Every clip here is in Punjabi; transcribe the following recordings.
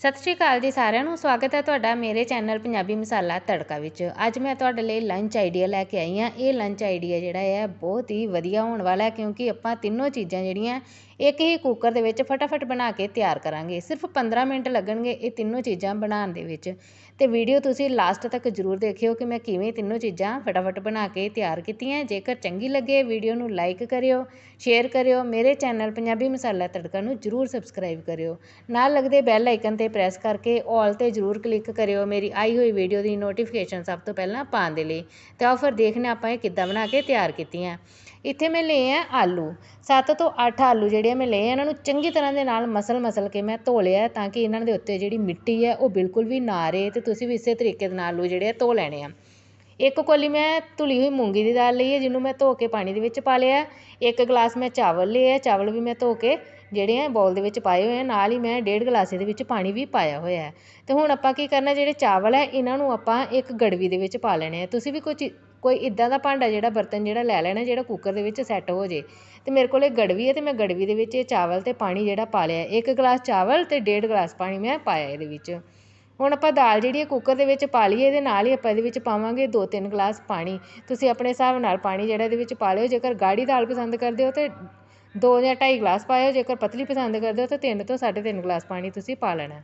ਸਤਿ ਸ਼੍ਰੀ ਅਕਾਲ ਜੀ ਸਾਰਿਆਂ ਨੂੰ। ਸਵਾਗਤ ਹੈ ਤੁਹਾਡਾ ਮੇਰੇ ਚੈਨਲ ਪੰਜਾਬੀ ਮਸਾਲਾ ਤੜਕਾ ਵਿੱਚ। ਅੱਜ ਮੈਂ ਤੁਹਾਡੇ ਲਈ ਲੰਚ ਆਈਡੀਆ ਲੈ ਕੇ ਆਈ ਹਾਂ। ਇਹ ਲੰਚ ਆਈਡੀਆ ਜਿਹੜਾ ਹੈ ਬਹੁਤ ਹੀ ਵਧੀਆ ਹੋਣ ਵਾਲਾ ਹੈ ਕਿਉਂਕਿ ਆਪਾਂ ਤਿੰਨੋਂ ਚੀਜ਼ਾਂ ਜਿਹੜੀਆਂ ਇੱਕ ਹੀ ਕੁੱਕਰ ਦੇ ਵਿੱਚ ਫਟਾਫਟ ਬਣਾ ਕੇ ਤਿਆਰ ਕਰਾਂਗੇ। ਸਿਰਫ 15 ਮਿੰਟ ਲੱਗਣਗੇ ਇਹ ਤਿੰਨੋਂ ਚੀਜ਼ਾਂ ਬਣਾਉਣ ਦੇ ਵਿੱਚ। ਅਤੇ ਵੀਡੀਓ ਤੁਸੀਂ ਲਾਸਟ ਤੱਕ ਜ਼ਰੂਰ ਦੇਖਿਓ ਕਿ ਮੈਂ ਕਿਵੇਂ ਤਿੰਨੋਂ ਚੀਜ਼ਾਂ ਫਟਾਫਟ ਬਣਾ ਕੇ ਤਿਆਰ ਕੀਤੀਆਂ ਜੇਕਰ ਚੰਗੀ ਲੱਗੇ ਵੀਡੀਓ ਨੂੰ ਲਾਈਕ ਕਰਿਓ ਸ਼ੇਅਰ ਕਰਿਓ, ਮੇਰੇ ਚੈਨਲ ਪੰਜਾਬੀ ਮਸਾਲਾ ਤੜਕਾ ਨੂੰ ਜ਼ਰੂਰ ਸਬਸਕ੍ਰਾਈਬ ਕਰਿਓ। ਨਾਲ ਲੱਗਦੇ ਬੈਲ ਆਈਕਨ ਤੇ ਪ੍ਰੈਸ ਕਰਕੇ ਆਲ ਤੇ ਜ਼ਰੂਰ ਕਲਿੱਕ ਕਰਿਓ ਮੇਰੀ ਆਈ ਹੋਈ ਵੀਡੀਓ ਦੀ ਨੋਟੀਫਿਕੇਸ਼ਨ ਸਭ ਤੋਂ ਪਹਿਲਾਂ ਪਾਉਣ ਦੇ ਲਈ। ਤੇ ਆਓ ਫਿਰ ਦੇਖਨੇ ਆਪਾਂ ਇਹ ਕਿੱਦਾਂ ਬਣਾ ਕੇ ਤਿਆਰ ਕੀਤੀਆਂ। ਇੱਥੇ ਮੈਂ ਲਏ ਹੈ ਆਲੂ। ਸੱਤ ਤੋਂ ਅੱਠ ਆਲੂ ਜਿਹੜੇ ਮੈਂ ਲਏ ਇਹਨਾਂ ਨੂੰ ਚੰਗੀ ਤਰ੍ਹਾਂ ਦੇ ਨਾਲ ਮਸਲ ਮਸਲ ਕੇ ਮੈਂ ਧੋ ਲਿਆ ਤਾਂ ਕਿ ਇਹਨਾਂ ਦੇ ਉੱਤੇ ਜਿਹੜੀ ਮਿੱਟੀ ਹੈ ਉਹ ਬਿਲਕੁਲ ਵੀ ਨਾ ਰਹੇ ਅਤੇ ਤੁਸੀਂ ਵੀ ਇਸੇ ਤਰੀਕੇ ਦੇ ਨਾਲ ਆਲੂ ਜਿਹੜੇ ਆ ਧੋ ਲੈਣੇ ਆ। ਇੱਕ ਕੋਲੀ ਮੈਂ ਧੁਲੀ ਹੋਈ ਮੂੰਗੀ ਦੀ ਦਾਲ ਲਈ ਹੈ ਜਿਹਨੂੰ ਮੈਂ ਧੋ ਕੇ ਪਾਣੀ ਦੇ ਵਿੱਚ ਪਾ ਲਿਆ। ਇੱਕ ਗਲਾਸ ਮੈਂ ਚਾਵਲ ਲਏ ਆ, ਚਾਵਲ ਵੀ ਮੈਂ ਧੋ ਕੇ ਜਿਹੜੇ ਆ ਬੋਲ ਦੇ ਵਿੱਚ ਪਾਏ ਹੋਏ ਆ, ਨਾਲ ਹੀ ਮੈਂ ਡੇਢ ਗਲਾਸ ਇਹਦੇ ਵਿੱਚ ਪਾਣੀ ਵੀ ਪਾਇਆ ਹੋਇਆ ਹੈ। ਤੇ ਹੁਣ ਆਪਾਂ ਕੀ ਕਰਨਾ, ਜਿਹੜੇ ਚਾਵਲ ਹੈ ਇਹਨਾਂ ਨੂੰ ਆਪਾਂ ਇੱਕ ਗੜਵੀ ਦੇ ਵਿੱਚ ਪਾ ਲੈਣੇ ਆ। ਤੁਸੀਂ ਵੀ ਕੁਝ ਕੋਈ ਇੱਦਾਂ ਦਾ ਭਾਂਡਾ ਜਿਹੜਾ ਬਰਤਨ ਜਿਹੜਾ ਲੈ ਲੈਣਾ, ਜਿਹੜਾ ਕੁੱਕਰ ਦੇ ਵਿੱਚ ਸੈੱਟ ਹੋ ਜੇ। ਅਤੇ ਮੇਰੇ ਕੋਲ ਇਹ ਗੜਵੀ ਹੈ ਅਤੇ ਮੈਂ ਗੜਵੀ ਦੇ ਵਿੱਚ ਇਹ ਚਾਵਲ ਅਤੇ ਪਾਣੀ ਜਿਹੜਾ ਪਾ ਲਿਆ। ਇੱਕ ਗਲਾਸ ਚਾਵਲ ਅਤੇ ਡੇਢ ਗਲਾਸ ਪਾਣੀ ਮੈਂ ਪਾਇਆ ਇਹਦੇ ਵਿੱਚ। ਹੁਣ ਆਪਾਂ ਦਾਲ ਜਿਹੜੀ ਹੈ ਕੁੱਕਰ ਦੇ ਵਿੱਚ ਪਾ ਲਈਏ, ਇਹਦੇ ਨਾਲ ਹੀ ਆਪਾਂ ਇਹਦੇ ਵਿੱਚ ਪਾਵਾਂਗੇ 2-3 ਗਲਾਸ ਪਾਣੀ। ਤੁਸੀਂ ਆਪਣੇ ਹਿਸਾਬ ਨਾਲ ਪਾਣੀ ਜਿਹੜਾ ਇਹਦੇ ਵਿੱਚ ਪਾ ਲਿਓ, ਜੇਕਰ ਗਾੜੀ ਦਾਲ ਪਸੰਦ ਕਰਦੇ ਹੋ ਤਾਂ ਦੋ ਜਾਂ ਢਾਈ ਗਲਾਸ ਪਾਇਓ ਜੇਕਰ ਪਤਲੀ ਪਸੰਦ ਕਰਦੇ ਹੋ ਤਾਂ ਤਿੰਨ ਤੋਂ 3.5 ਗਲਾਸ ਪਾਣੀ ਤੁਸੀਂ ਪਾ ਲੈਣਾ।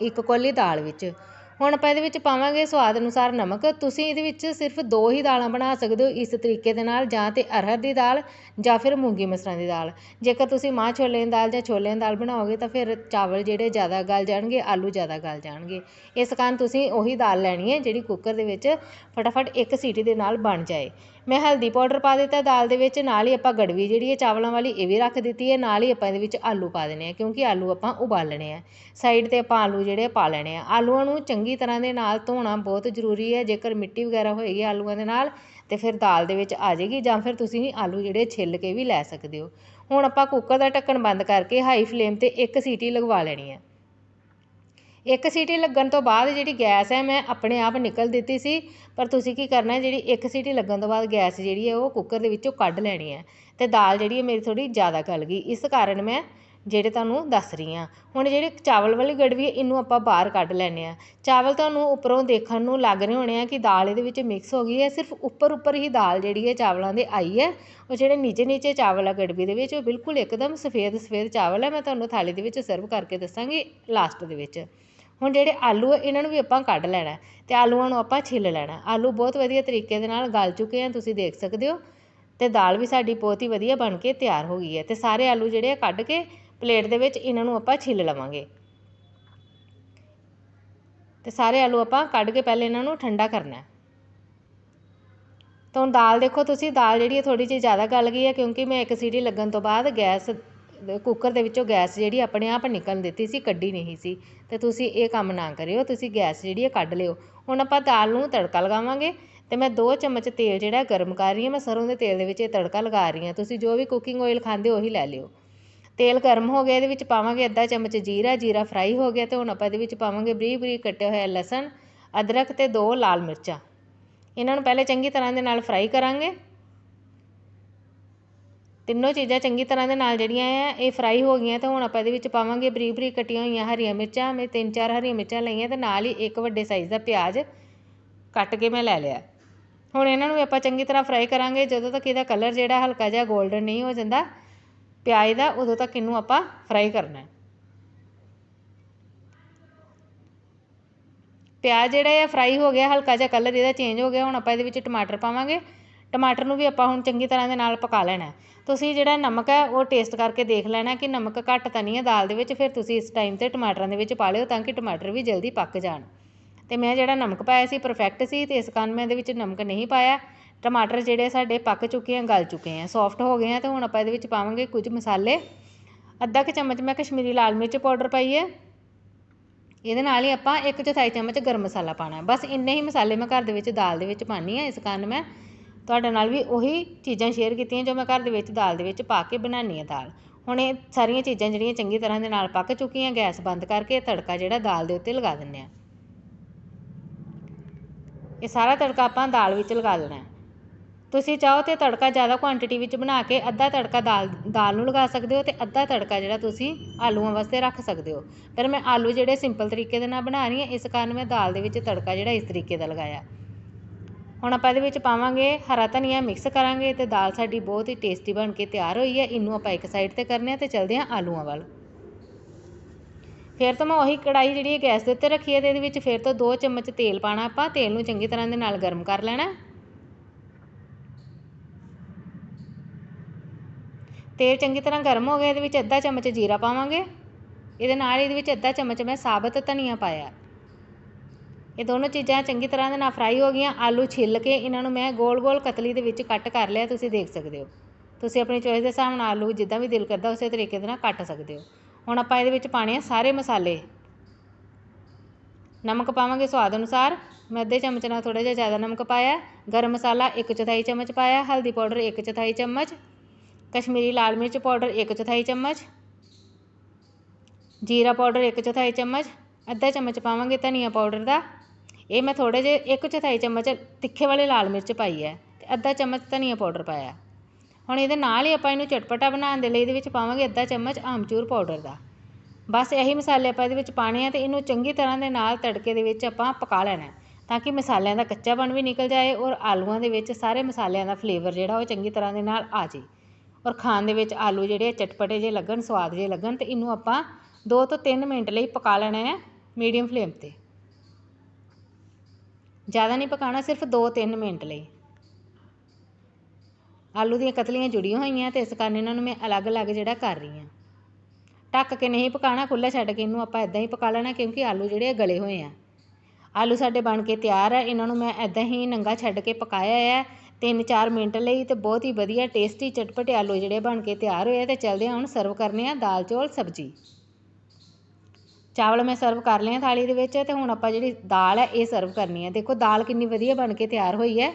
ਇੱਕ ਕੋਲੀ ਦਾਲ ਵਿੱਚ। ਹੁਣ ਆਪਾਂ ਇਹਦੇ ਵਿੱਚ ਪਾਵਾਂਗੇ ਸਵਾਦ ਅਨੁਸਾਰ ਨਮਕ। ਤੁਸੀਂ ਇਹਦੇ ਵਿੱਚ ਸਿਰਫ ਦੋ ਹੀ ਦਾਲਾਂ ਬਣਾ ਸਕਦੇ ਹੋ ਇਸ ਤਰੀਕੇ ਦੇ ਨਾਲ, ਜਾਂ ਤੇ ਅਰਹਰ ਦੀ ਦਾਲ ਜਾਂ ਫਿਰ ਮੂੰਗੀ ਮਸਰਾਂ ਦੀ ਦਾਲ। ਜੇਕਰ ਤੁਸੀਂ ਮਾਂ ਛੋਲੇ ਦੀ ਦਾਲ ਜਾਂ ਛੋਲਿਆਂ ਦੀ ਦਾਲ ਬਣਾਓਗੇ ਤਾਂ ਫਿਰ ਚਾਵਲ ਜਿਹੜੇ ਜ਼ਿਆਦਾ ਗਲ ਜਾਣਗੇ, ਆਲੂ ਜ਼ਿਆਦਾ ਗਲ ਜਾਣਗੇ। ਇਸ ਕਾਰਨ ਤੁਸੀਂ ਉਹੀ ਦਾਲ ਲੈਣੀ ਹੈ ਜਿਹੜੀ ਕੁੱਕਰ ਦੇ ਵਿੱਚ ਫਟਾਫਟ ਇੱਕ ਸੀਟੀ ਦੇ ਨਾਲ ਬਣ ਜਾਏ। ਮੈਂ ਹਲਦੀ ਪਾਊਡਰ ਪਾ ਦਿੱਤਾ, ਦਾਲ ਦੇ ਵਿੱਚ ਨਾਲ ਹੀ ਆਪਾਂ ਗੜਵੀ ਜਿਹੜੀ ਹੈ, ਚਾਵਲਾਂ ਵਾਲੀ ਇਹ ਵੀ ਰੱਖ ਦਿੱਤੀ ਹੈ, ਨਾਲ ਹੀ ਆਪਾਂ ਇਹਦੇ ਵਿੱਚ ਆਲੂ ਪਾ ਦੇਣੇ ਆ, ਕਿਉਂਕਿ ਆਲੂ ਆਪਾਂ ਉਬਾਲਣੇ ਆ। ਸਾਈਡ ਤੇ ਆਪਾਂ ਆਲੂ ਜਿਹੜੇ ਪਾ ਲੈਣੇ ਆ। ਆਲੂਆਂ ਨੂੰ ਚੰਗੀ ਤਰ੍ਹਾਂ ਦੇ ਨਾਲ ਧੋਣਾ ਬਹੁਤ ਜ਼ਰੂਰੀ ਹੈ, ਜੇਕਰ ਮਿੱਟੀ ਵਗੈਰਾ ਹੋਏਗੀ ਆਲੂਆਂ ਦੇ ਨਾਲ, ਤੇ ਫਿਰ ਦਾਲ ਦੇ ਵਿੱਚ ਆ ਜਾਏਗੀ ਜਾਂ ਫਿਰ ਤੁਸੀਂ ਆਲੂ ਜਿਹੜੇ ਛਿੱਲ ਕੇ ਵੀ ਲੈ ਸਕਦੇ ਹੋ। ਹੁਣ ਆਪਾਂ ਕੁੱਕਰ ਦਾ ਢੱਕਣ ਬੰਦ ਕਰਕੇ ਹਾਈ ਫਲੇਮ ਤੇ ਇੱਕ ਸੀਟੀ ਲਗਵਾ ਲੈਣੀ ਹੈ। ਇੱਕ ਸੀਟੀ ਲੱਗਣ ਤੋਂ ਬਾਅਦ ਜਿਹੜੀ ਗੈਸ ਹੈ, ਮੈਂ ਆਪਣੇ ਆਪ ਨਿਕਲ ਦਿੱਤੀ ਸੀ, ਪਰ ਤੁਸੀਂ ਕੀ ਕਰਨਾ, ਜਿਹੜੀ ਇੱਕ ਸੀਟੀ ਲੱਗਣ ਤੋਂ ਬਾਅਦ ਗੈਸ ਜਿਹੜੀ ਹੈ, ਉਹ ਕੁੱਕਰ ਦੇ ਵਿੱਚੋਂ ਕੱਢ ਲੈਣੀ ਹੈ ਅਤੇ ਦਾਲ ਜਿਹੜੀ ਹੈ, ਮੇਰੀ ਥੋੜ੍ਹੀ ਜ਼ਿਆਦਾ ਗਲ ਗਈ। ਇਸ ਕਾਰਨ ਮੈਂ ਜਿਹੜੇ ਤੁਹਾਨੂੰ ਦੱਸ ਰਹੀ ਹਾਂ, ਹੁਣ ਜਿਹੜੇ ਚਾਵਲ ਵਾਲੀ ਗੜਵੀ ਹੈ, ਇਹਨੂੰ ਆਪਾਂ ਬਾਹਰ ਕੱਢ ਲੈਂਦੇ ਹਾਂ। ਚਾਵਲ ਤੁਹਾਨੂੰ ਉੱਪਰੋਂ ਦੇਖਣ ਨੂੰ ਲੱਗ ਰਹੇ ਹੋਣੇ ਆ ਕਿ ਦਾਲ ਇਹਦੇ ਵਿੱਚ ਮਿਕਸ ਹੋ ਗਈ ਹੈ, ਸਿਰਫ ਉੱਪਰ ਉੱਪਰ ਹੀ ਦਾਲ ਜਿਹੜੀ ਹੈ, ਚਾਵਲਾਂ ਦੇ ਆਈ ਹੈ। ਉਹ ਜਿਹੜੇ ਨੀਚੇ ਨੀਚੇ ਚਾਵਲ ਆ ਗੜਵੀ ਦੇ ਵਿੱਚ, ਉਹ ਬਿਲਕੁਲ ਇੱਕਦਮ ਸਫੇਦ ਸਫੇਦ ਚਾਵਲ ਹੈ ਮੈਂ ਤੁਹਾਨੂੰ ਥਾਲੀ ਦੇ ਵਿੱਚ ਸਰਵ ਕਰਕੇ ਦੱਸਾਂਗੀ ਲਾਸਟ ਦੇ ਵਿੱਚ। ਹੁਣ ਜਿਹੜੇ ਆਲੂ ਆ, ਇਹਨਾਂ ਨੂੰ ਵੀ ਆਪਾਂ ਕੱਢ ਲੈਣਾ ਅਤੇ ਆਲੂਆਂ ਨੂੰ ਆਪਾਂ ਛਿੱਲ ਲੈਣਾ ਆਲੂ ਬਹੁਤ ਵਧੀਆ ਤਰੀਕੇ ਦੇ ਨਾਲ ਗਲ ਚੁੱਕੇ ਆ, ਤੁਸੀਂ ਦੇਖ ਸਕਦੇ ਹੋ। ਅਤੇ ਦਾਲ ਵੀ ਸਾਡੀ ਬਹੁਤ ਹੀ ਵਧੀਆ ਬਣ ਕੇ ਤਿਆਰ ਹੋ ਗਈ ਹੈ ਅਤੇ ਸਾਰੇ ਆਲੂ ਜਿਹੜੇ ਆ ਕੱਢ ਕੇ ਪਲੇਟ ਦੇ ਵਿੱਚ ਇਹਨਾਂ ਨੂੰ ਆਪਾਂ ਛਿੱਲ ਲਵਾਂਗੇ। ਤੇ ਸਾਰੇ ਆਲੂ ਆਪਾਂ ਕੱਢ ਕੇ ਪਹਿਲੇ ਇਹਨਾਂ ਨੂੰ ਠੰਡਾ ਕਰਨਾ ਤਾਂ ਹੁਣ ਦਾਲ ਦੇਖੋ, ਤੁਸੀਂ ਦਾਲ ਜਿਹੜੀ ਹੈ ਥੋੜੀ ਜਿਹੀ ਜ਼ਿਆਦਾ ਗਲ ਗਈ ਹੈ ਕਿਉਂਕਿ ਮੈਂ ਇੱਕ ਸੀਟੀ ਲੱਗਣ ਤੋਂ ਬਾਅਦ ਗੈਸ ਕੁੱਕਰ ਦੇ ਵਿੱਚੋਂ ਗੈਸ ਜਿਹੜੀ ਆਪਣੇ ਆਪ ਨਿਕਲ ਦਿੱਤੀ ਸੀ, ਕੱਢੀ ਨਹੀਂ ਸੀ। ਅਤੇ ਤੁਸੀਂ ਇਹ ਕੰਮ ਨਾ ਕਰਿਓ, ਤੁਸੀਂ ਗੈਸ ਜਿਹੜੀ ਹੈ ਕੱਢ ਲਿਓ। ਹੁਣ ਆਪਾਂ ਦਾਲ ਨੂੰ ਤੜਕਾ ਲਗਾਵਾਂਗੇ ਅਤੇ ਮੈਂ ਦੋ ਚਮਚ ਤੇਲ ਜਿਹੜਾ ਗਰਮ ਕਰ ਰਹੀ ਹਾਂ, ਮੈਂ ਸਰ੍ਹੋਂ ਦੇ ਤੇਲ ਦੇ ਵਿੱਚ ਇਹ ਤੜਕਾ ਲਗਾ ਰਹੀ ਹਾਂ। ਤੁਸੀਂ ਜੋ ਵੀ ਕੁਕਿੰਗ ਆਇਲ ਖਾਂਦੇ ਉਹੀ ਲੈ ਲਿਓ। ਤੇਲ ਗਰਮ ਹੋ ਗਿਆ, ਇਹਦੇ ਵਿੱਚ ਪਾਵਾਂਗੇ ਅੱਧਾ ਚਮਚ ਜੀਰਾ ਜੀਰਾ ਫਰਾਈ ਹੋ ਗਿਆ ਅਤੇ ਹੁਣ ਆਪਾਂ ਇਹਦੇ ਵਿੱਚ ਪਾਵਾਂਗੇ ਬਰੀਕ ਬਰੀਕ ਕੱਟਿਆ ਹੋਇਆ ਲਸਣ, ਅਦਰਕ ਅਤੇ ਦੋ ਲਾਲ ਮਿਰਚਾਂ। ਇਹਨਾਂ ਨੂੰ ਪਹਿਲੇ ਚੰਗੀ ਤਰ੍ਹਾਂ ਦੇ ਨਾਲ ਫਰਾਈ ਕਰਾਂਗੇ। ਤਿੰਨੋਂ ਚੀਜ਼ਾਂ ਚੰਗੀ ਤਰ੍ਹਾਂ ਦੇ ਨਾਲ ਜਿਹੜੀਆਂ ਆ, ਇਹ ਫਰਾਈ ਹੋ ਗਈਆਂ ਅਤੇ ਹੁਣ ਆਪਾਂ ਇਹਦੇ ਵਿੱਚ ਪਾਵਾਂਗੇ ਬਰੀਕ ਬਰੀਕ ਕੱਟੀਆਂ ਹੋਈਆਂ ਹਰੀਆਂ ਮਿਰਚਾਂ, ਮੈਂ ਤਿੰਨ ਚਾਰ ਹਰੀਆਂ ਮਿਰਚਾਂ ਲਈਆਂ ਅਤੇ ਨਾਲ ਹੀ ਇੱਕ ਵੱਡੇ ਸਾਈਜ਼ ਦਾ ਪਿਆਜ਼ ਕੱਟ ਕੇ ਮੈਂ ਲੈ ਲਿਆ। ਹੁਣ ਇਹਨਾਂ ਨੂੰ ਆਪਾਂ ਚੰਗੀ ਤਰ੍ਹਾਂ ਫਰਾਈ ਕਰਾਂਗੇ, ਜਦੋਂ ਤੱਕ ਇਹਦਾ ਕਲਰ ਜਿਹੜਾ ਹਲਕਾ ਜਿਹਾ 골ਡਨ ਨਹੀਂ ਹੋ ਜਾਂਦਾ, ਪਿਆਜ਼ ਦਾ ਉਦੋਂ ਤੱਕ ਇਹਨੂੰ ਆਪਾਂ ਫਰਾਈ ਕਰਨਾ ਪਿਆਜ਼ ਜਿਹੜਾ ਹੈ ਫਰਾਈ ਹੋ ਗਿਆ, ਹਲਕਾ ਜਿਹਾ ਕਲਰ ਇਹਦਾ ਚੇਂਜ ਹੋ ਗਿਆ, ਹੁਣ ਆਪਾਂ ਇਹਦੇ ਵਿੱਚ ਟਮਾਟਰ ਪਾਵਾਂਗੇ। ਟਮਾਟਰ ਨੂੰ ਵੀ ਆਪਾਂ ਹੁਣ ਚੰਗੀ ਤਰ੍ਹਾਂ ਦੇ ਨਾਲ ਪਕਾ ਲੈਣਾ ਤੁਸੀਂ ਜਿਹੜਾ ਨਮਕ ਹੈ, ਉਹ ਟੇਸਟ ਕਰਕੇ ਦੇਖ ਲੈਣਾ ਕਿ ਨਮਕ ਘੱਟ ਤਾਂ ਨਹੀਂ ਹੈ ਦਾਲ ਦੇ ਵਿੱਚ, ਫਿਰ ਤੁਸੀਂ ਇਸ ਟਾਈਮ ਤੇ ਟਮਾਟਰਾਂ ਦੇ ਵਿੱਚ ਪਾ ਲਿਓ ਤਾਂ ਕਿ ਟਮਾਟਰ ਵੀ ਜਲਦੀ ਪੱਕ ਜਾਣ। ਅਤੇ ਮੈਂ ਜਿਹੜਾ ਨਮਕ ਪਾਇਆ ਸੀ ਪਰਫੈਕਟ ਸੀ ਅਤੇ ਇਸ ਕਾਰਨ ਮੈਂ ਇਹਦੇ ਵਿੱਚ ਨਮਕ ਨਹੀਂ ਪਾਇਆ। ਟਮਾਟਰ ਜਿਹੜੇ ਸਾਡੇ ਪੱਕ ਚੁੱਕੇ ਆ, ਗਲ ਚੁੱਕੇ ਆ ਸੌਫਟ ਹੋ ਗਏ ਆ ਅਤੇ ਹੁਣ ਆਪਾਂ ਇਹਦੇ ਵਿੱਚ ਪਾਵਾਂਗੇ ਕੁਝ ਮਸਾਲੇ। ਅੱਧਾ ਕੁ ਚਮਚ ਮੈਂ ਕਸ਼ਮੀਰੀ ਲਾਲ ਮਿਰਚ ਪਾਊਡਰ ਪਾਈ ਹੈ। ਇਹਦੇ ਨਾਲ ਹੀ ਆਪਾਂ ਇੱਕ ਚੌਥਾਈ ਚਮਚ ਗਰਮ ਮਸਾਲਾ ਪਾਣਾ ਬਸ ਇੰਨੇ ਹੀ ਮਸਾਲੇ ਮੈਂ ਘਰ ਦੇ ਵਿੱਚ ਦਾਲ ਦੇ ਵਿੱਚ ਪਾਣੀ ਆ ਇਸ ਕਾਰਨ ਮੈਂ ਤੁਹਾਡੇ ਨਾਲ ਵੀ ਉਹੀ ਚੀਜ਼ਾਂ ਸ਼ੇਅਰ ਕੀਤੀਆਂ ਜੋ ਮੈਂ ਘਰ ਦੇ ਵਿੱਚ ਦਾਲ ਦੇ ਵਿੱਚ ਪਾ ਕੇ ਬਣਾਉਂਦੀ ਹਾਂ ਦਾਲ। ਹੁਣ ਇਹ ਸਾਰੀਆਂ ਚੀਜ਼ਾਂ ਜਿਹੜੀਆਂ ਚੰਗੀ ਤਰ੍ਹਾਂ ਦੇ ਨਾਲ ਪੱਕ ਚੁੱਕੀਆਂ, ਗੈਸ ਬੰਦ ਕਰਕੇ ਤੜਕਾ ਜਿਹੜਾ ਦਾਲ ਦੇ ਉੱਤੇ ਲਗਾ ਦਿੰਦੇ ਹਾਂ। ਇਹ ਸਾਰਾ ਤੜਕਾ ਆਪਾਂ ਦਾਲ ਵਿੱਚ ਲਗਾ ਦੇਣਾ ਤੁਸੀਂ ਚਾਹੋ ਤੇ ਤੜਕਾ ਜ਼ਿਆਦਾ ਕੁਆਂਟੀਟੀ ਵਿੱਚ ਬਣਾ ਕੇ ਅੱਧਾ ਤੜਕਾ ਦਾਲ ਦਾਲ ਨੂੰ ਲਗਾ ਸਕਦੇ ਹੋ ਤੇ ਅੱਧਾ ਤੜਕਾ ਜਿਹੜਾ ਤੁਸੀਂ ਆਲੂਆਂ ਵਾਸਤੇ ਰੱਖ ਸਕਦੇ ਹੋ। ਪਰ ਮੈਂ ਆਲੂ ਜਿਹੜੇ ਸਿੰਪਲ ਤਰੀਕੇ ਦੇ ਨਾਲ ਬਣਾ ਰਹੀ ਹਾਂ, ਇਸ ਕਾਰਨ ਮੈਂ ਦਾਲ ਦੇ ਵਿੱਚ ਤੜਕਾ ਜਿਹੜਾ ਇਸ ਤਰੀਕੇ ਦਾ ਲਗਾਇਆ। ਹੁਣ ਆਪਾਂ ਇਹਦੇ ਵਿੱਚ ਪਾਵਾਂਗੇ ਹਰਾ ਧਨੀਆ ਮਿਕਸ ਕਰਾਂਗੇ ਤੇ ਦਾਲ ਸਾਡੀ ਬਹੁਤ ਹੀ ਟੇਸਟੀ ਬਣ ਕੇ ਤਿਆਰ ਹੋਈ ਹੈ। ਇਹਨੂੰ ਆਪਾਂ ਇੱਕ ਸਾਈਡ ਤੇ ਕਰਨੇ ਆ ਤੇ ਚਲਦੇ ਹਾਂ ਆਲੂਆਂ ਵੱਲ। ਫਿਰ ਤੋਂ ਮੈਂ ਉਹੀ ਕੜਾਈ ਜਿਹੜੀ ਹੈ ਗੈਸ ਦੇ ਉੱਤੇ ਰੱਖੀ ਹੈ ਤੇ ਇਹਦੇ ਵਿੱਚ ਫਿਰ ਤੋਂ 2 ਚਮਚ ਤੇਲ ਪਾਣਾ ਆਪਾਂ। ਤੇਲ ਨੂੰ ਚੰਗੀ ਤਰ੍ਹਾਂ ਦੇ ਨਾਲ ਗਰਮ ਕਰ ਲੈਣਾ। ਤੇਲ ਚੰਗੀ ਤਰ੍ਹਾਂ ਗਰਮ ਹੋ ਗਿਆ, ਇਹਦੇ ਵਿੱਚ ਅੱਧਾ ਚਮਚ ਜੀਰਾ ਪਾਵਾਂਗੇ। ਇਹਦੇ ਨਾਲ ਇਹਦੇ ਵਿੱਚ ਅੱਧਾ ਚਮਚ ਮੈਂ ਸਾਬਤ ਧਨੀਆ ਪਾਇਆ। ਇਹ ਦੋਨੋਂ ਚੀਜ਼ਾਂ ਚੰਗੀ ਤਰ੍ਹਾਂ ਦੇ ਨਾਲ ਫਰਾਈ ਹੋ ਗਈਆਂ, ਆਲੂ ਛਿੱਲ ਕੇ ਇਹਨਾਂ ਨੂੰ ਮੈਂ ਗੋਲ-ਗੋਲ ਕਤਲੀ ਦੇ ਵਿੱਚ ਕੱਟ ਕਰ ਲਿਆ, ਤੁਸੀਂ ਦੇਖ ਸਕਦੇ ਹੋ। ਤੁਸੀਂ ਆਪਣੀ ਚੋਇਸ ਦੇ ਹਿਸਾਬ ਨਾਲ ਆਲੂ ਜਿੱਦਾਂ ਵੀ ਦਿਲ ਕਰਦਾ ਉਸੇ ਤਰੀਕੇ ਦੇ ਨਾਲ ਕੱਟ ਸਕਦੇ ਹੋ। ਹੁਣ ਆਪਾਂ ਇਹਦੇ ਵਿੱਚ ਪਾਣੇ ਆ ਸਾਰੇ ਮਸਾਲੇ। ਨਮਕ ਪਾਵਾਂਗੇ ਸਵਾਦ ਅਨੁਸਾਰ। ਮੈਂ ਅੱਧੇ ਚਮਚ ਨਾਲ ਥੋੜਾ ਜਿਹਾ ਜ਼ਿਆਦਾ ਨਮਕ ਪਾਇਆ। ਗਰਮ ਮਸਾਲਾ ਇੱਕ ਚੌਥਾਈ ਚਮਚ ਪਾਇਆ। ਹਲਦੀ ਪਾਊਡਰ ਇੱਕ ਚੌਥਾਈ ਚਮਚ। ਕਸ਼ਮੀਰੀ ਲਾਲ ਮਿਰਚ ਪਾਊਡਰ ਇੱਕ ਚੌਥਾਈ ਚਮਚ। ਜੀਰਾ ਪਾਊਡਰ ਇੱਕ ਚੌਥਾਈ ਚਮਚ। ਅੱਧਾ ਚਮਚ ਪਾਵਾਂਗੇ ਧਨੀਆ ਪਾਊਡਰ ਦਾ। ਇਹ ਮੈਂ ਥੋੜ੍ਹੇ ਜਿਹੇ, ਇੱਕ ਚੌਥਾਈ ਚਮਚ ਤਿੱਖੇ ਵਾਲੇ ਲਾਲ ਮਿਰਚ ਪਾਈ ਹੈ ਅਤੇ ਅੱਧਾ ਚਮਚ ਧਨੀਆ ਪਾਊਡਰ ਪਾਇਆ ਹੁਣ ਇਹਦੇ ਨਾਲ ਹੀ ਆਪਾਂ ਇਹਨੂੰ ਚਟਪਟਾ ਬਣਾਉਣ ਦੇ ਲਈ ਇਹਦੇ ਵਿੱਚ ਪਾਵਾਂਗੇ ਅੱਧਾ ਚਮਚ ਆਮਚੂਰ ਪਾਊਡਰ ਦਾ। ਬਸ ਇਹੀ ਮਸਾਲੇ ਆਪਾਂ ਇਹਦੇ ਵਿੱਚ ਪਾਣੇ ਆ ਅਤੇ ਇਹਨੂੰ ਚੰਗੀ ਤਰ੍ਹਾਂ ਦੇ ਨਾਲ ਤੜਕੇ ਦੇ ਵਿੱਚ ਆਪਾਂ ਪਕਾ ਲੈਣਾ ਤਾਂ ਕਿ ਮਸਾਲਿਆਂ ਦਾ ਕੱਚਾਪਣ ਵੀ ਨਿਕਲ ਜਾਏ ਔਰ ਆਲੂਆਂ ਦੇ ਵਿੱਚ ਸਾਰੇ ਮਸਾਲਿਆਂ ਦਾ ਫਲੇਵਰ ਜਿਹੜਾ ਉਹ ਚੰਗੀ ਤਰ੍ਹਾਂ ਦੇ ਨਾਲ ਆ ਜੇ ਔਰ ਖਾਣ ਦੇ ਵਿੱਚ ਆਲੂ ਜਿਹੜੇ ਚਟਪਟੇ ਜੇ ਲੱਗਣ, ਸਵਾਦ ਜੇ ਲੱਗਣ ਤੇ ਇਹਨੂੰ ਆਪਾਂ 2 ਤੋਂ 3 ਮਿੰਟ ਲਈ ਪਕਾ ਲੈਣਾ ਹੈ ਮੀਡੀਅਮ ਫਲੇਮ ਤੇ। ਜ਼ਿਆਦਾ ਨਹੀਂ ਪਕਾਉਣਾ, ਸਿਰਫ 2-3 ਮਿੰਟ ਲਈ। ਆਲੂ ਦੀਆਂ ਕਤਲੀਆਂ ਜੁੜੀਆਂ ਹੋਈਆਂ ਤੇ ਇਸ ਕਾਰਨ ਇਹਨਾਂ ਨੂੰ ਮੈਂ ਅਲੱਗ-ਅਲੱਗ ਜਿਹੜਾ ਕਰ ਰਹੀ ਹਾਂ। ਢੱਕ ਕੇ ਨਹੀਂ ਪਕਾਉਣਾ, ਖੁੱਲ੍ਹਾ ਛੱਡ ਕੇ ਇਹਨੂੰ ਆਪਾਂ ਇਦਾਂ ਹੀ ਪਕਾ ਲੈਣਾ ਕਿਉਂਕਿ ਆਲੂ ਜਿਹੜੇ ਆ ਗਲੇ ਹੋਏ ਆ। ਆਲੂ ਸਾਡੇ ਬਣ ਕੇ ਤਿਆਰ ਆ, ਇਹਨਾਂ ਨੂੰ ਮੈਂ ਇਦਾਂ ਹੀ ਨੰਗਾ ਛੱਡ ਕੇ ਪਕਾਇਆ ਹੈ 3-4 ਮਿੰਟ ਲਈ ਤੇ ਬਹੁਤ ਹੀ ਵਧੀਆ ਟੇਸਟੀ ਚਟਪਟੇ ਆਲੂ ਜਿਹੜੇ ਬਣ ਕੇ ਤਿਆਰ ਹੋਏ ਆ ਤੇ ਚਲਦੇ ਹਾਂ ਹੁਣ ਸਰਵ ਕਰਨੇ ਆ ਦਾਲ ਚੌਲ ਸਬਜ਼ੀ। ਚਾਵਲ ਮੈਂ ਸਰਵ ਕਰ ਲਏ ਆ ਥਾਲੀ ਦੇ ਵਿੱਚ ਅਤੇ ਹੁਣ ਆਪਾਂ ਜਿਹੜੀ ਦਾਲ ਹੈ ਇਹ ਸਰਵ ਕਰਨੀ ਹੈ। ਦੇਖੋ ਦਾਲ ਕਿੰਨੀ ਵਧੀਆ ਬਣ ਕੇ ਤਿਆਰ ਹੋਈ ਹੈ।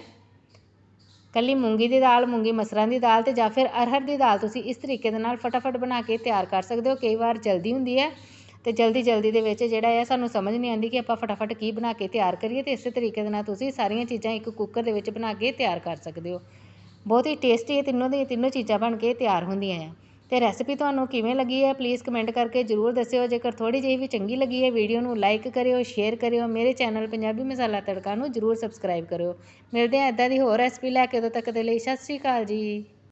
ਕੱਲੀ ਮੂੰਗੀ ਦੀ ਦਾਲ, ਮੂੰਗੀ ਮਸਰਾਂ ਦੀ ਦਾਲ ਤੇ ਜਾਂ ਫਿਰ ਅਰਹਰ ਦੀ ਦਾਲ ਤੁਸੀਂ ਇਸ ਤਰੀਕੇ ਦੇ ਨਾਲ ਫਟਾਫਟ ਬਣਾ ਕੇ ਤਿਆਰ ਕਰ ਸਕਦੇ ਹੋ। ਕਈ ਵਾਰ ਜਲਦੀ ਹੁੰਦੀ ਹੈ ਤੇ ਜਲਦੀ ਜਲਦੀ ਦੇ ਵਿੱਚ ਜਿਹੜਾ ਹੈ ਸਾਨੂੰ ਸਮਝ ਨਹੀਂ ਆਉਂਦੀ ਕਿ ਆਪਾਂ ਫਟਾਫਟ ਕੀ ਬਣਾ ਕੇ ਤਿਆਰ ਕਰੀਏ ਤੇ ਇਸੇ ਤਰੀਕੇ ਦੇ ਨਾਲ ਤੁਸੀਂ ਸਾਰੀਆਂ ਚੀਜ਼ਾਂ ਇੱਕ ਕੁੱਕਰ ਦੇ ਵਿੱਚ ਬਣਾ ਕੇ ਤਿਆਰ ਕਰ ਸਕਦੇ ਹੋ। ਬਹੁਤ ਹੀ ਟੇਸਟੀ ਇਹ ਤਿੰਨੋਂ ਦੀ ਤਿੰਨੋਂ ਚੀਜ਼ਾਂ ਬਣ ਕੇ ਤਿਆਰ ਹੁੰਦੀਆਂ ਆ। ਅਤੇ ਰੈਸਪੀ ਤੁਹਾਨੂੰ ਕਿਵੇਂ ਲੱਗੀ ਹੈ ਪਲੀਜ਼ ਕਮੈਂਟ ਕਰਕੇ ਜ਼ਰੂਰ ਦੱਸਿਓ। ਜੇਕਰ ਥੋੜ੍ਹੀ ਜਿਹੀ ਵੀ ਚੰਗੀ ਲੱਗੀ ਹੈ ਵੀਡੀਓ ਨੂੰ ਲਾਈਕ ਕਰਿਓ ਸ਼ੇਅਰ ਕਰਿਓ, ਮੇਰੇ ਚੈਨਲ ਪੰਜਾਬੀ ਮਸਾਲਾ ਤੜਕਾ ਨੂੰ ਜ਼ਰੂਰ ਸਬਸਕ੍ਰਾਈਬ ਕਰਿਓ। ਮਿਲਦੇ ਹਾਂ ਇਦਾਂ ਦੀ ਹੋਰ ਰੈਸਪੀ ਲੈ ਕੇ ਉਦੋਂ ਤੱਕ ਦੇ ਲਈ ਸਤਿ ਸ਼੍ਰੀ ਅਕਾਲ ਜੀ।